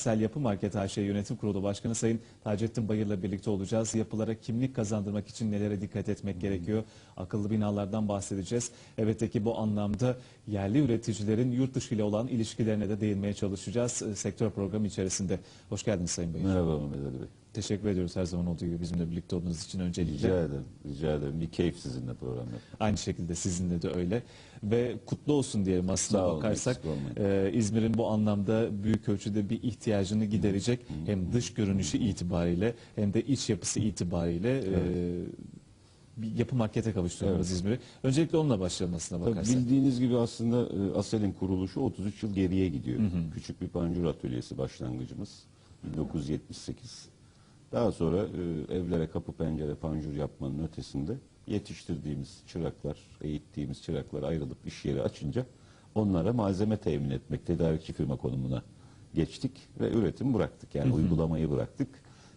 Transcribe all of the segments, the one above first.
Asel Yapı Market AŞ Yönetim Kurulu Başkanı Sayın Taceddin Bayır'la birlikte olacağız. Yapılara kimlik kazandırmak için nelere dikkat etmek gerekiyor? Akıllı binalardan bahsedeceğiz. Elbette ki bu anlamda yerli üreticilerin yurt dışı ile olan ilişkilerine de değinmeye çalışacağız e, sektör programı içerisinde. Hoş geldiniz Sayın Bayır. Merhaba Mehmet Ali Bey. Teşekkür ediyoruz her zaman olduğu gibi bizimle birlikte olduğunuz için öncelikle. Rica ederim. Rica ederim. Bir keyif sizinle program yapmak. Aynı şekilde sizinle de öyle. Ve kutlu olsun diyelim aslında Sağ olun, bakarsak. e, İzmir'in bu anlamda büyük ölçüde bir ihtiyacını giderecek. Hem dış görünüşü itibariyle hem de iç yapısı itibariyle e, bir yapı markete kavuşturuyoruz Evet. İzmir'i. Öncelikle onunla başlayalım aslında Tabii bakarsak. bildiğiniz gibi aslında e, Asel'in kuruluşu 33 yıl geriye gidiyor. Küçük bir pancur atölyesi başlangıcımız. 1978. Daha sonra e, evlere kapı pencere panjur yapmanın ötesinde yetiştirdiğimiz çıraklar, eğittiğimiz çıraklar ayrılıp iş yeri açınca onlara malzeme temin etmek, tedarikçi firma konumuna geçtik ve üretim bıraktık. Yani uygulamayı bıraktık.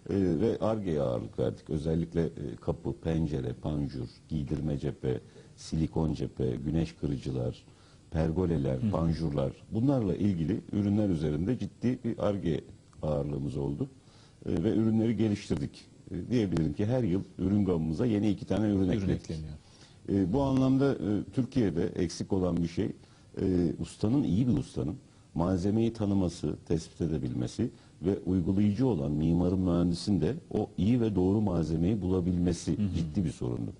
E, ve ARGE'ye ağırlık verdik. Özellikle e, kapı, pencere, panjur, giydirme cephe, silikon cephe, güneş kırıcılar, pergoleler, panjurlar bunlarla ilgili ürünler üzerinde ciddi bir ARGE ağırlığımız oldu. E, ve ürünleri geliştirdik. E, diyebilirim ki her yıl ürün gamımıza yeni iki tane ürün, Ürün ekledik. ekleniyor. E, bu anlamda e, Türkiye'de eksik olan bir şey e, ustanın iyi bir ustanın malzemeyi tanıması, tespit edebilmesi ve uygulayıcı olan mimarın mühendisin de o iyi ve doğru malzemeyi bulabilmesi ciddi bir sorundu.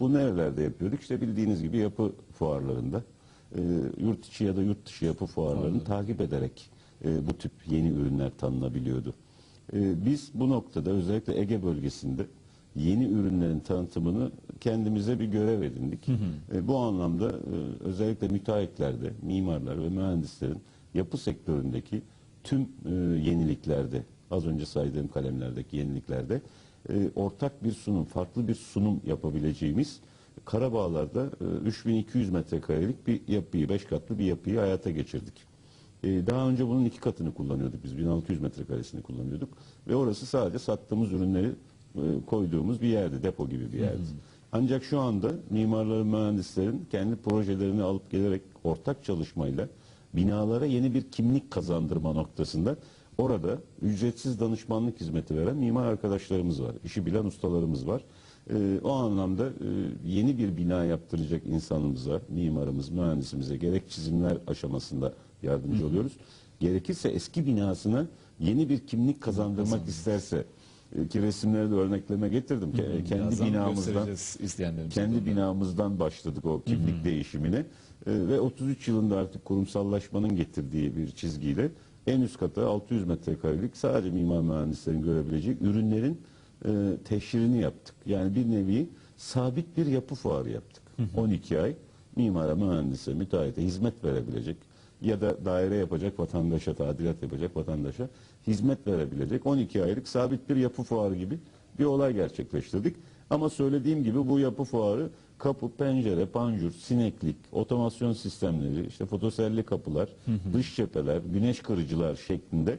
Bu nerelerde yapıyorduk? İşte bildiğiniz gibi yapı fuarlarında e, yurt içi ya da yurt dışı yapı fuarlarını takip ederek e, bu tip yeni ürünler tanınabiliyordu. E, biz bu noktada özellikle Ege bölgesinde yeni ürünlerin tanıtımını kendimize bir görev edindik. E, bu anlamda e, özellikle müteahhitlerde, mimarlar ve mühendislerin yapı sektöründeki tüm e, yeniliklerde, az önce saydığım kalemlerdeki yeniliklerde e, ortak bir sunum, farklı bir sunum yapabileceğimiz Karabağlar'da e, 3200 metrekarelik bir yapıyı, 5 katlı bir yapıyı hayata geçirdik. E, Daha önce bunun iki katını kullanıyorduk biz. 1600 metrekaresini kullanıyorduk. Ve orası sadece sattığımız ürünleri e, koyduğumuz bir yerdi. Depo gibi bir yerdi. Ancak şu anda mimarların, mühendislerin kendi projelerini alıp gelerek ortak çalışmayla binalara yeni bir kimlik kazandırma noktasında orada ücretsiz danışmanlık hizmeti veren mimar arkadaşlarımız var. İşi bilen ustalarımız var. E, o anlamda e, yeni bir bina yaptıracak insanımıza, mimarımız, mühendisimize gerek çizimler aşamasında yardımcı oluyoruz. Gerekirse eski binasına yeni bir kimlik kazandırmak isterse e, ki resimleri de örnekleme getirdim. Ke- Kendi binamızdan kendi binamızdan başladık o kimlik değişimine. E, ve 33 yılında artık kurumsallaşmanın getirdiği bir çizgiyle en üst kata 600 metrekarelik sadece mimar mühendislerin görebileceği ürünlerin e, teşhirini yaptık. Yani bir nevi sabit bir yapı fuarı yaptık. 12 ay mimara, mühendise, müteahhite hizmet verebilecek ya da daire yapacak vatandaşa, tadilat yapacak vatandaşa hizmet verebilecek 12 aylık sabit bir yapı fuarı gibi bir olay gerçekleştirdik. Ama söylediğim gibi bu yapı fuarı kapı, pencere, panjur, sineklik, otomasyon sistemleri, işte fotoselli kapılar, dış cepheler, güneş kırıcılar şeklinde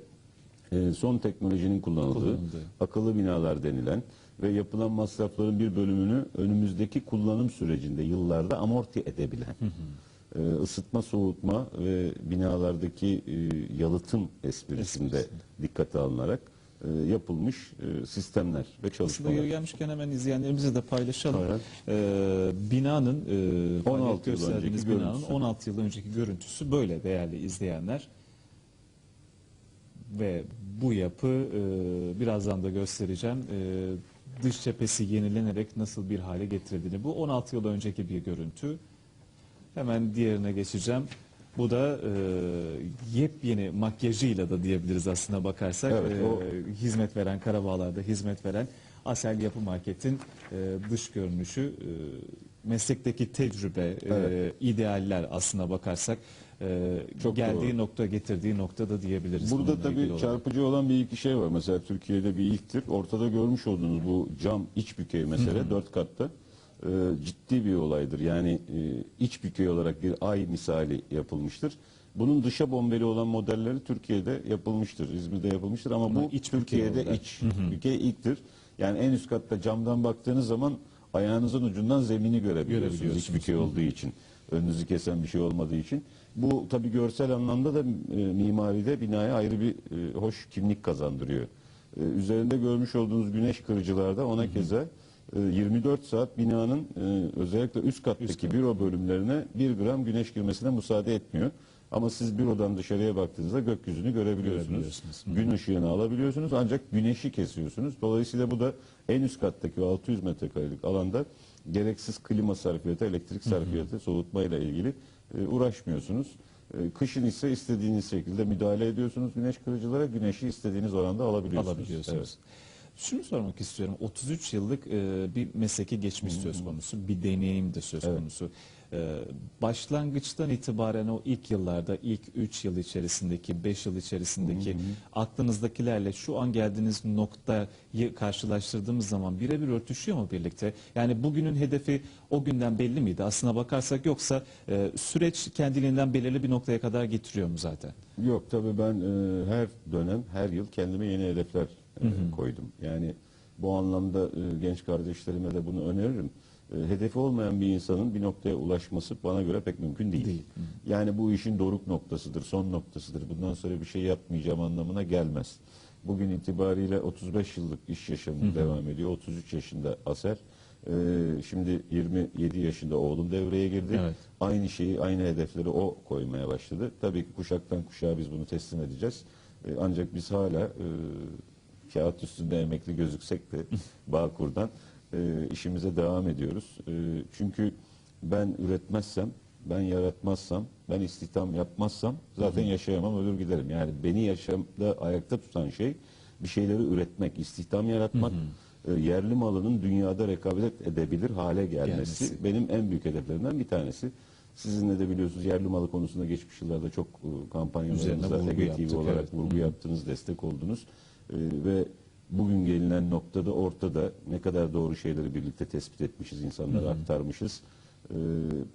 e, son teknolojinin kullanıldığı, Kullanıldığı. akıllı binalar denilen ve yapılan masrafların bir bölümünü önümüzdeki kullanım sürecinde yıllarda amorti edebilen e, ısıtma, soğutma ve binalardaki e, yalıtım esprisinde dikkate alınarak e, yapılmış e, sistemler ve çalışmalar. yeri gelmişken hemen izleyenlerimize de paylaşalım. Evet. Ee, binanın e, 16 yıl önceki binanın görüntüsü. 16 yıl önceki görüntüsü böyle değerli izleyenler. Ve bu yapı e, birazdan da göstereceğim. E, dış cephesi yenilenerek nasıl bir hale getirildiğini. Bu 16 yıl önceki bir görüntü. Hemen diğerine geçeceğim. Bu da e, yepyeni makyajıyla da diyebiliriz aslına bakarsak. Evet, E, o- hizmet veren, Karabağlar'da hizmet veren Asel Yapı Market'in e, dış görünüşü, e, meslekteki tecrübe, e, Evet. idealler aslına bakarsak e, Çok geldiği doğru. nokta, getirdiği nokta da diyebiliriz. Burada tabii çarpıcı olan bir iki şey var. Mesela Türkiye'de bir ilktir. Ortada görmüş olduğunuz bu cam iç bükey mesele dört katta e, ciddi bir olaydır. Yani e, iç bükey olarak bir ay misali yapılmıştır. Bunun dışa bombeli olan modelleri Türkiye'de yapılmıştır. İzmir'de yapılmıştır ama bu iç bükey Türkiye'de olarak. iç bükey ilktir. Yani en üst katta camdan baktığınız zaman ayağınızın ucundan zemini görebiliyorsunuz. Hiçbir şey olduğu için. Önünüzü kesen bir şey olmadığı için. Bu tabii görsel anlamda da e, mimaride binaya ayrı bir e, hoş kimlik kazandırıyor. E, üzerinde görmüş olduğunuz güneş kırıcılarda ona keza 24 saat binanın e, özellikle üst kattaki büro bölümlerine 1 gram güneş girmesine müsaade etmiyor. Ama siz bürodan dışarıya baktığınızda gökyüzünü görebiliyorsunuz. Görebiliyorsunuz. Gün ışığını alabiliyorsunuz ancak güneşi kesiyorsunuz. Dolayısıyla bu da en üst kattaki o 600 metrekarelik alanda gereksiz klima sarfiyatı, elektrik sarfiyatı, soğutmayla ilgili e, uğraşmıyorsunuz. E, kışın ise istediğiniz şekilde müdahale ediyorsunuz güneş kırıcılara. Güneşi istediğiniz oranda alabiliyorsunuz. alabiliyorsunuz. Evet. Şunu sormak istiyorum. 33 yıllık e, bir mesleki geçmiş söz konusu, bir deneyim de söz Evet. konusu. E, başlangıçtan itibaren o ilk yıllarda, ilk 3 yıl içerisindeki, 5 yıl içerisindeki aklınızdakilerle şu an geldiğiniz noktayı karşılaştırdığımız zaman birebir örtüşüyor mu birlikte? Yani bugünün hedefi o günden belli miydi? Aslına bakarsak yoksa e, süreç kendiliğinden belirli bir noktaya kadar getiriyor mu zaten? Yok tabii ben e, her dönem, her yıl kendime yeni hedefler e, koydum. Yani bu anlamda e, genç kardeşlerime de bunu öneririm. E, hedefi olmayan bir insanın bir noktaya ulaşması bana göre pek mümkün değil. Değil. Yani bu işin doruk noktasıdır, son noktasıdır. Bundan sonra bir şey yapmayacağım anlamına gelmez. Bugün itibariyle 35 yıllık iş yaşamı devam ediyor. 33 yaşında Aser. E, şimdi 27 yaşında oğlum devreye girdi. Evet. Aynı şeyi, aynı hedefleri o koymaya başladı. Tabii ki kuşaktan kuşağa biz bunu teslim edeceğiz. E, ancak biz hala e, kağıt üstünde emekli gözüksek de Bağkur'dan e, işimize devam ediyoruz. E, çünkü ben üretmezsem, ben yaratmazsam, ben istihdam yapmazsam zaten yaşayamam, ölür giderim. Yani beni yaşamda ayakta tutan şey bir şeyleri üretmek, istihdam yaratmak, e, yerli malının dünyada rekabet edebilir hale gelmesi, Gelmesi. benim en büyük hedeflerimden bir tanesi. Sizinle de biliyorsunuz yerli malı konusunda geçmiş yıllarda çok e, kampanyalarımızda TV yaptık, olarak evet. vurgu yaptınız, destek oldunuz. E, ve bugün gelinen noktada ortada ne kadar doğru şeyleri birlikte tespit etmişiz, insanlara aktarmışız. E,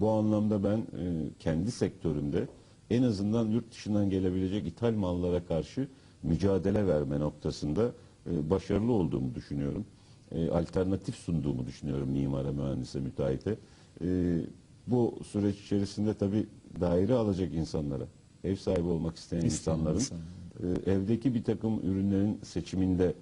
bu anlamda ben e, kendi sektörümde en azından yurt dışından gelebilecek ithal mallara karşı mücadele verme noktasında e, başarılı olduğumu düşünüyorum. E, alternatif sunduğumu düşünüyorum mimara, mühendise, müteahhite. E, bu süreç içerisinde tabii daire alacak insanlara, ev sahibi olmak isteyen İsteyen insanların insan. E, evdeki bir takım ürünlerin seçiminde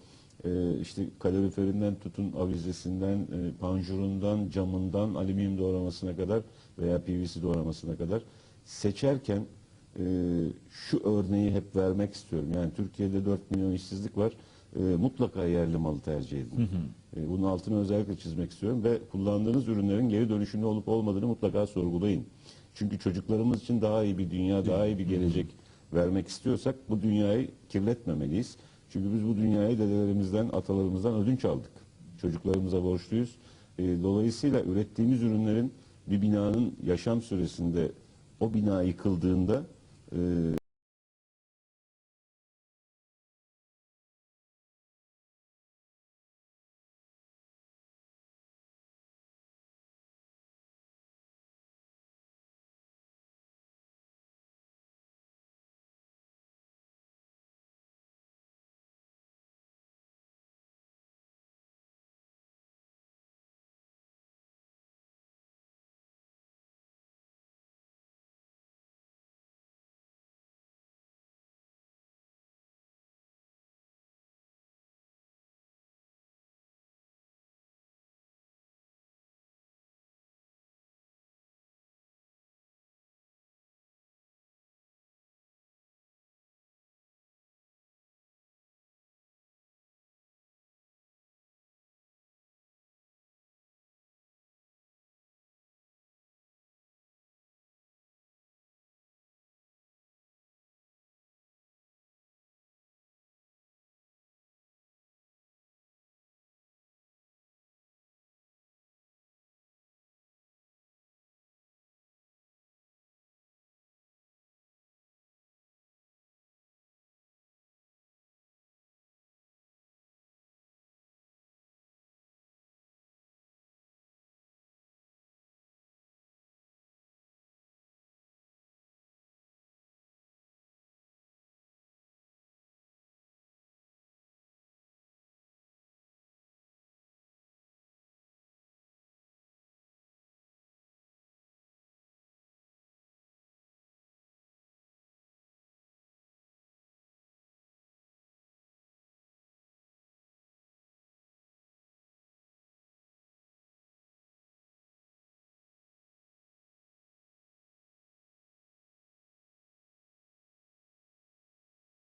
e, işte kaloriferinden tutun avizesinden, e, panjurundan, camından, alüminyum doğramasına kadar veya PVC doğramasına kadar seçerken e, şu örneği hep vermek istiyorum. Yani Türkiye'de 4 milyon işsizlik var. E, mutlaka yerli malı tercih edin. E, bunun altını özellikle çizmek istiyorum ve kullandığınız ürünlerin geri dönüşümlü olup olmadığını mutlaka sorgulayın. Çünkü çocuklarımız için daha iyi bir dünya, daha iyi bir gelecek vermek istiyorsak bu dünyayı kirletmemeliyiz. Çünkü biz bu dünyayı dedelerimizden, atalarımızdan ödünç aldık. Çocuklarımıza borçluyuz. E, dolayısıyla ürettiğimiz ürünlerin bir binanın yaşam süresinde o bina yıkıldığında e,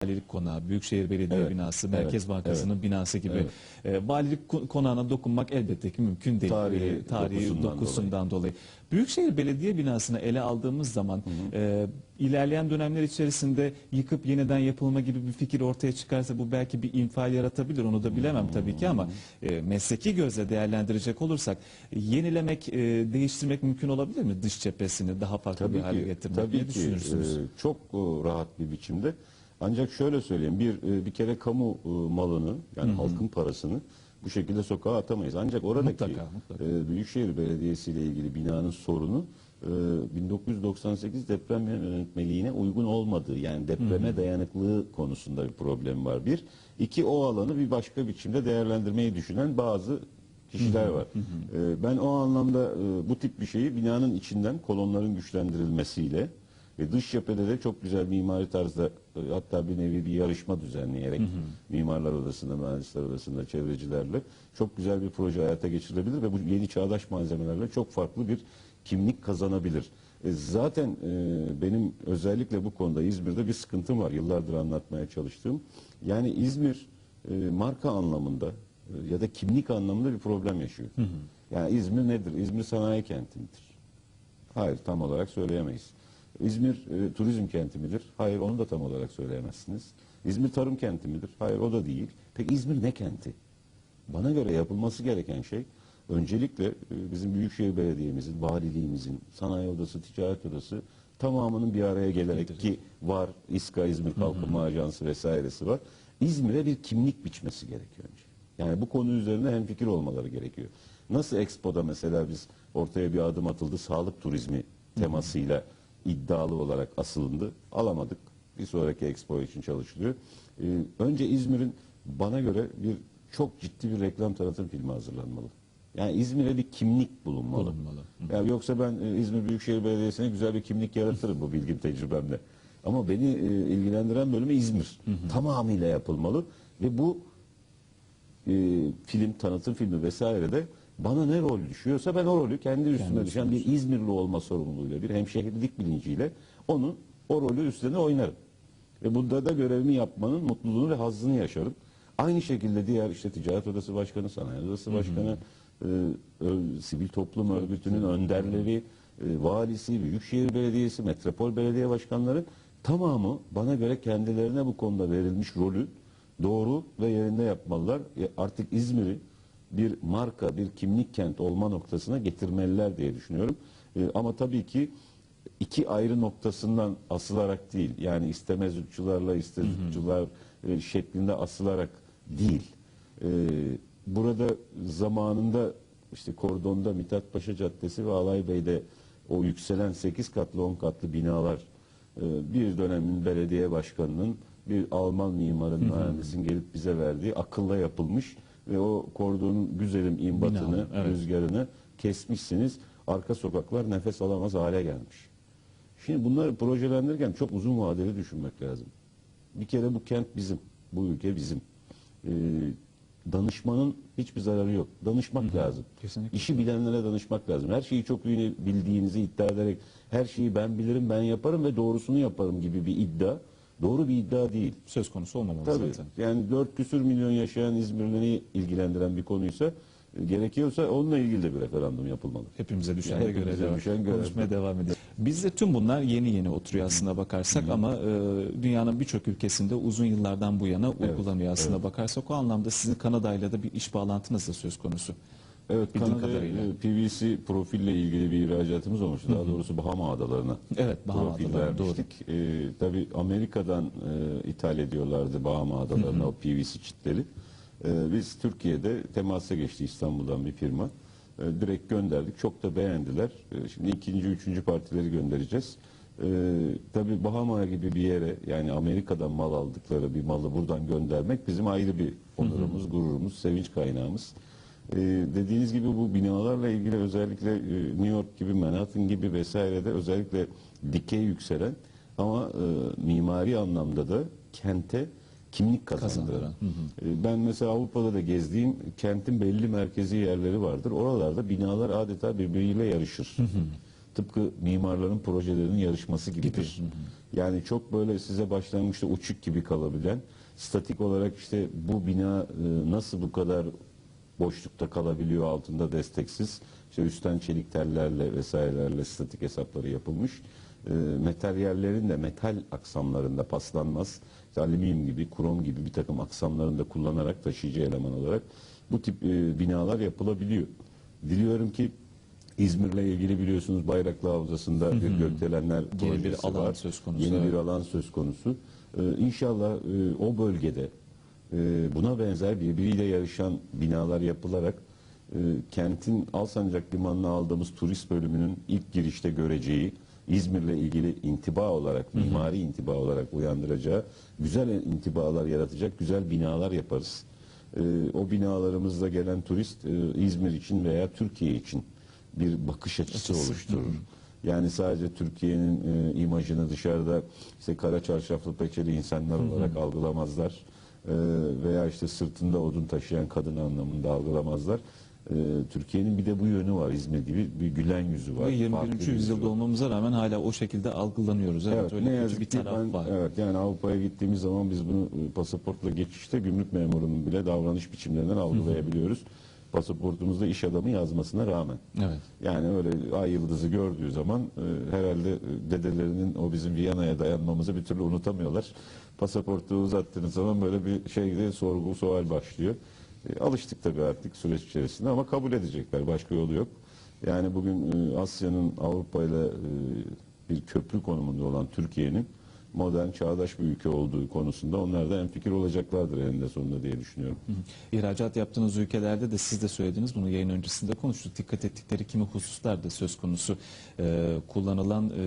Valilik Konağı, Büyükşehir Belediye Evet, binası, evet, Merkez Bankası'nın binası gibi e, valilik ko- konağına dokunmak elbette ki mümkün değil. Tarihi E, tarihi dokusundan dokusundan dolayı. Büyükşehir Belediye binasını ele aldığımız zaman e, ilerleyen dönemler içerisinde yıkıp yeniden yapılma gibi bir fikir ortaya çıkarsa bu belki bir infial yaratabilir. Onu da bilemem tabii ki ama e, mesleki gözle değerlendirecek olursak yenilemek, e, değiştirmek mümkün olabilir mi dış cephesini daha farklı bir Tabii hale ki, getirmek? tabii ki düşünürsünüz? e, çok e, rahat bir biçimde. Ancak şöyle söyleyeyim, bir e, bir kere kamu e, malını yani halkın parasını bu şekilde sokağa atamayız. Ancak oradaki Mutlaka, mutlaka. e, Büyükşehir Belediyesi ile ilgili binanın sorunu e, 1998 deprem yönetmeliğine uygun olmadığı yani depreme dayanıklılığı konusunda bir problem var. Bir, iki o alanı bir başka biçimde değerlendirmeyi düşünen bazı kişiler var. E, ben o anlamda bu tip bir şeyi binanın içinden kolonların güçlendirilmesiyle ve dış cephede de çok güzel mimari tarzda e, hatta bir nevi bir yarışma düzenleyerek mimarlar odasında, mühendisler odasında, çevrecilerle çok güzel bir proje hayata geçirilebilir ve bu yeni çağdaş malzemelerle çok farklı bir kimlik kazanabilir. E, zaten e, benim özellikle bu konuda İzmir'de bir sıkıntım var yıllardır anlatmaya çalıştığım. Yani İzmir e, marka anlamında e, ya da kimlik anlamında bir problem yaşıyor. Yani İzmir nedir? İzmir sanayi kenti midir? Hayır tam olarak söyleyemeyiz. İzmir e, turizm kenti midir? Hayır onu da tam olarak söyleyemezsiniz. İzmir tarım kenti midir? Hayır o da değil. Peki İzmir ne kenti? Bana göre yapılması gereken şey öncelikle e, bizim Büyükşehir Belediye'mizin, valiliğimizin, sanayi odası, ticaret odası tamamının bir araya gelerek ki var İSKA, İzmir Kalkınma Ajansı vesairesi var. İzmir'e bir kimlik biçmesi gerekiyor önce. Yani bu konu üzerine hemfikir olmaları gerekiyor. Nasıl Expo'da mesela biz ortaya bir adım atıldı sağlık turizmi temasıyla iddialı olarak asılındı. Alamadık. Bir sonraki Expo için çalışılıyor. Ee, önce İzmir'in bana göre bir çok ciddi bir reklam tanıtım filmi hazırlanmalı. Yani İzmir'e bir kimlik bulunmalı. Bulunmalı. Yani yoksa ben e, İzmir Büyükşehir Belediyesi'ne güzel bir kimlik yaratırım bu bilgim tecrübemle. Ama beni e, ilgilendiren bölümü İzmir. Tamamıyla yapılmalı ve bu e, film, tanıtım filmi vesaire de bana ne rol düşüyorsa ben o rolü kendi üstüme düşen bir İzmirli olma sorumluluğuyla, bir hemşehrilik bilinciyle onu o rolü üstüne oynarım. Ve bunda da görevimi yapmanın mutluluğunu ve hazzını yaşarım. Aynı şekilde diğer işte ticaret odası başkanı, sanayi odası başkanı, e, ö- sivil toplum örgütünün önderleri, e, valisi, büyükşehir belediyesi, metropol belediye başkanları tamamı bana göre kendilerine bu konuda verilmiş rolü doğru ve yerinde yapmalılar. E, Artık İzmir'i bir marka, bir kimlik kent olma noktasına getirmeliler diye düşünüyorum. E, ama tabii ki iki ayrı noktasından asılarak değil. Yani istemez uççularla istemez uççular e, şeklinde asılarak değil. E, burada zamanında işte Kordon'da Mithat Paşa Caddesi ve Alaybey'de o yükselen 8 katlı 10 katlı binalar e, bir dönemin belediye başkanının bir Alman mimarın mühendisin gelip bize verdiği akılla yapılmış ve o kordonun güzelim imbatını, Bina, evet. rüzgarını kesmişsiniz. Arka sokaklar nefes alamaz hale gelmiş. Şimdi bunları projelendirirken çok uzun vadeli düşünmek lazım. Bir kere bu kent bizim, bu ülke bizim. Ee, danışmanın hiçbir zararı yok. Danışmak lazım. Kesinlikle. İşi bilenlere danışmak lazım. Her şeyi çok iyi bildiğinizi iddia ederek her şeyi ben bilirim, ben yaparım ve doğrusunu yaparım gibi bir iddia doğru bir iddia değil. Söz konusu olmamalı Tabii. zaten. Yani 4 küsür milyon yaşayan İzmirli'ni ilgilendiren bir konuysa e, gerekiyorsa onunla ilgili de bir referandum yapılmalı. Hepimize düşen Yani göre devam- düşen görev. konuşmaya devam edeceğiz. Bizde tüm bunlar yeni yeni oturuyor aslında bakarsak ama e, dünyanın birçok ülkesinde uzun yıllardan bu yana uygulanıyor aslında bakarsak. O anlamda sizin Kanada'yla da bir iş bağlantınız da söz konusu. Evet, Bildiğim Kanada'ya kadarıyla. e, PVC profille ilgili bir ihracatımız olmuştu. Daha doğrusu Bahama Adalarına Evet, Bahama profil Adaları, vermiştik. E, tabii Amerika'dan e, ithal ediyorlardı Bahama Adalarına o PVC çitleri. E, biz Türkiye'de temasa geçti İstanbul'dan bir firma. E, direkt gönderdik. Çok da beğendiler. E, şimdi ikinci, üçüncü partileri göndereceğiz. E, tabii Bahama gibi bir yere yani Amerika'dan mal aldıkları bir malı buradan göndermek bizim ayrı bir onurumuz, gururumuz, sevinç kaynağımız. Ee, dediğiniz gibi bu binalarla ilgili özellikle e, New York gibi Manhattan gibi vesairede özellikle dikey yükselen ama e, mimari anlamda da kente kimlik kazandıran. Kazandıran, hı E, ben mesela Avrupa'da da gezdiğim kentin belli merkezi yerleri vardır. Oralarda binalar adeta birbiriyle yarışır. tıpkı mimarların projelerinin yarışması gibidir. Yani çok böyle size başlangıçta uçuk gibi kalabilen, statik olarak işte bu bina e, nasıl bu kadar boşlukta kalabiliyor altında desteksiz. İşte üstten çelik tellerle vesairelerle statik hesapları yapılmış. E, materyallerin de metal aksamlarında paslanmaz. İşte alüminyum gibi, krom gibi bir takım aksamlarında kullanarak taşıyıcı eleman olarak bu tip e, binalar yapılabiliyor. Diliyorum ki İzmir'le ilgili biliyorsunuz Bayraklı Havzası'nda bir gökdelenler Yeni bir alan var. söz konusu, Yeni bir alan söz konusu. Ee, inşallah e, o bölgede buna benzer birbiriyle yarışan binalar yapılarak e, kentin Alsancak Limanı'na aldığımız turist bölümünün ilk girişte göreceği İzmir'le ilgili intiba olarak, mimari intiba olarak uyandıracağı güzel intibalar yaratacak güzel binalar yaparız. E, o binalarımızda gelen turist e, İzmir için veya Türkiye için bir bakış açısı oluşturur. Yani sadece Türkiye'nin e, imajını dışarıda işte kara çarşaflı peçeli insanlar olarak algılamazlar. E, veya işte sırtında odun taşıyan kadın anlamında algılamazlar. E, Türkiye'nin bir de bu yönü var. İzmir gibi bir gülen yüzü var. Ve 21. farklı bir yüzü yüzyılda var. olmazsa rağmen hala o şekilde algılanıyoruz. Evet, Evet, öyle ne yazık bir taraf ben, var. evet yani Avrupa'ya gittiğimiz zaman biz bunu e, pasaportla geçişte gümrük memurunun bile davranış biçimlerinden algılayabiliyoruz. Pasaportumuzda iş adamı yazmasına rağmen. Evet. Yani öyle ay yıldızı gördüğü zaman e, herhalde e, dedelerinin o bizim Viyana'ya dayanmamızı bir türlü unutamıyorlar. Pasaportu uzattığınız zaman böyle bir şeyde sorgu, sual başlıyor. E, alıştık tabii artık süreç içerisinde ama kabul edecekler. Başka yolu yok. Yani bugün e, Asya'nın Avrupa ile e, bir köprü konumunda olan Türkiye'nin modern, çağdaş bir ülke olduğu konusunda onlar da fikir olacaklardır eninde sonunda diye düşünüyorum. İhracat yaptığınız ülkelerde de siz de söylediniz bunu yayın öncesinde konuştuk. Dikkat ettikleri kimi hususlar da söz konusu. Ee, kullanılan e,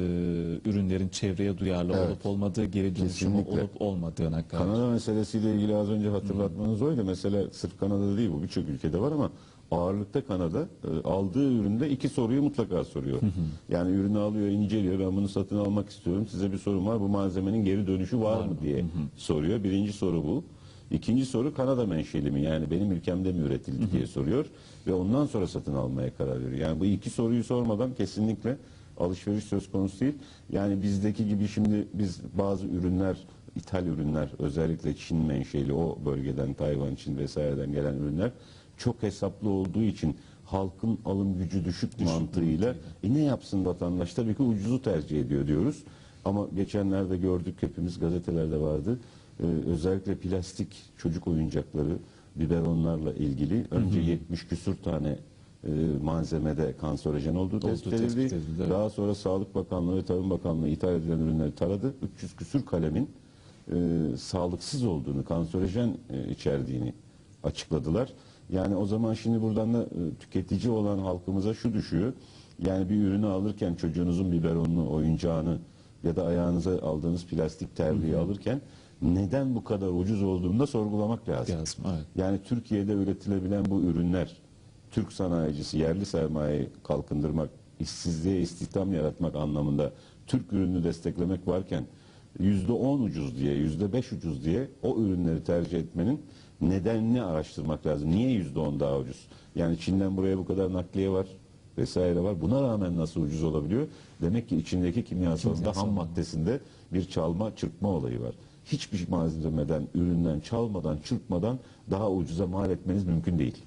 ürünlerin çevreye duyarlı Evet. olup olmadığı, geri dönüşümü olup olmadığına karşı. Kanada meselesiyle ilgili az önce hatırlatmanız oydu. Mesela sırf Kanada'da değil bu birçok ülkede var ama ağırlıkta Kanada e, aldığı üründe iki soruyu mutlaka soruyor. Yani ürünü alıyor, inceliyor. Ben bunu satın almak istiyorum. Size bir sorum var. Bu malzemenin geri dönüşü var, mı diye soruyor. Birinci soru bu. İkinci soru Kanada menşeli mi? Yani benim ülkemde mi üretildi diye soruyor. Ve ondan sonra satın almaya karar veriyor. Yani bu iki soruyu sormadan kesinlikle alışveriş söz konusu değil. Yani bizdeki gibi şimdi biz bazı ürünler, ithal ürünler özellikle Çin menşeli o bölgeden Tayvan, Çin vesaireden gelen ürünler çok hesaplı olduğu için halkın alım gücü düşük mantığıyla e ne yapsın vatandaş? Tabii ki ucuzu tercih ediyor diyoruz. Ama geçenlerde gördük hepimiz gazetelerde vardı. Ee, özellikle plastik çocuk oyuncakları, biberonlarla ilgili önce 70 küsur tane e, malzemede kanserojen olduğu tespit tespit edildi. edildi, evet. Daha sonra Sağlık Bakanlığı ve Tarım Bakanlığı ithal edilen ürünleri taradı. 300 küsür kalemin e, sağlıksız olduğunu, kanserojen e, içerdiğini açıkladılar. Yani o zaman şimdi buradan da e, tüketici olan halkımıza şu düşüyor. Yani bir ürünü alırken çocuğunuzun biberonunu, oyuncağını ya da ayağınıza aldığınız plastik terliği alırken neden bu kadar ucuz olduğunu da sorgulamak lazım. Lazım, evet. Yani Türkiye'de üretilebilen bu ürünler Türk sanayicisi yerli sermayeyi kalkındırmak, işsizliğe istihdam yaratmak anlamında Türk ürününü desteklemek varken yüzde on ucuz diye, yüzde beş ucuz diye o ürünleri tercih etmenin nedenini araştırmak lazım. Niye yüzde on daha ucuz? Yani Çin'den buraya bu kadar nakliye var vesaire var. Buna rağmen nasıl ucuz olabiliyor? Demek ki içindeki kimyasalında Kimyasal. ham maddesinde bir çalma çırpma olayı var. Hiçbir malzemeden, üründen çalmadan, çırpmadan daha ucuza mal etmeniz mümkün değil.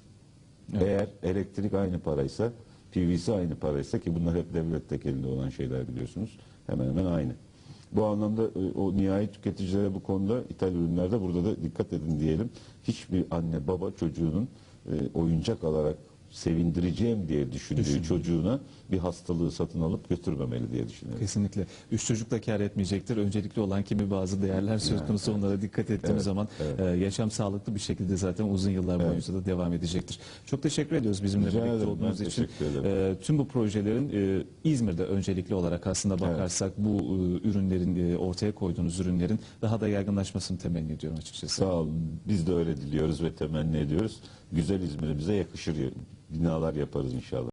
Eğer elektrik aynı paraysa, PVC aynı paraysa ki bunlar hep devlet tekelinde olan şeyler biliyorsunuz. Hemen hemen aynı. Bu anlamda e, o nihai tüketicilere bu konuda ithal ürünlerde burada da dikkat edin diyelim. Hiçbir anne baba çocuğunun e, oyuncak alarak sevindireceğim diye düşündüğü Düşündüğü. çocuğuna bir hastalığı satın alıp götürmemeli diye düşünüyorum. Kesinlikle. Üç çocuk da kar etmeyecektir. Öncelikli olan kimi bazı değerler söz konusu onlara dikkat ettiğimiz Evet, zaman evet. e, yaşam sağlıklı bir şekilde zaten uzun yıllar boyunca da devam edecektir. Çok teşekkür ediyoruz bizimle Rica birlikte ederim, olduğunuz için. E, tüm bu projelerin e, İzmir'de öncelikli olarak aslında bakarsak bu e, ürünlerin e, ortaya koyduğunuz ürünlerin daha da yaygınlaşmasını temenni ediyorum açıkçası. Sağ olun. Biz de öyle diliyoruz ve temenni ediyoruz. Güzel İzmir'imize yakışır binalar yaparız inşallah.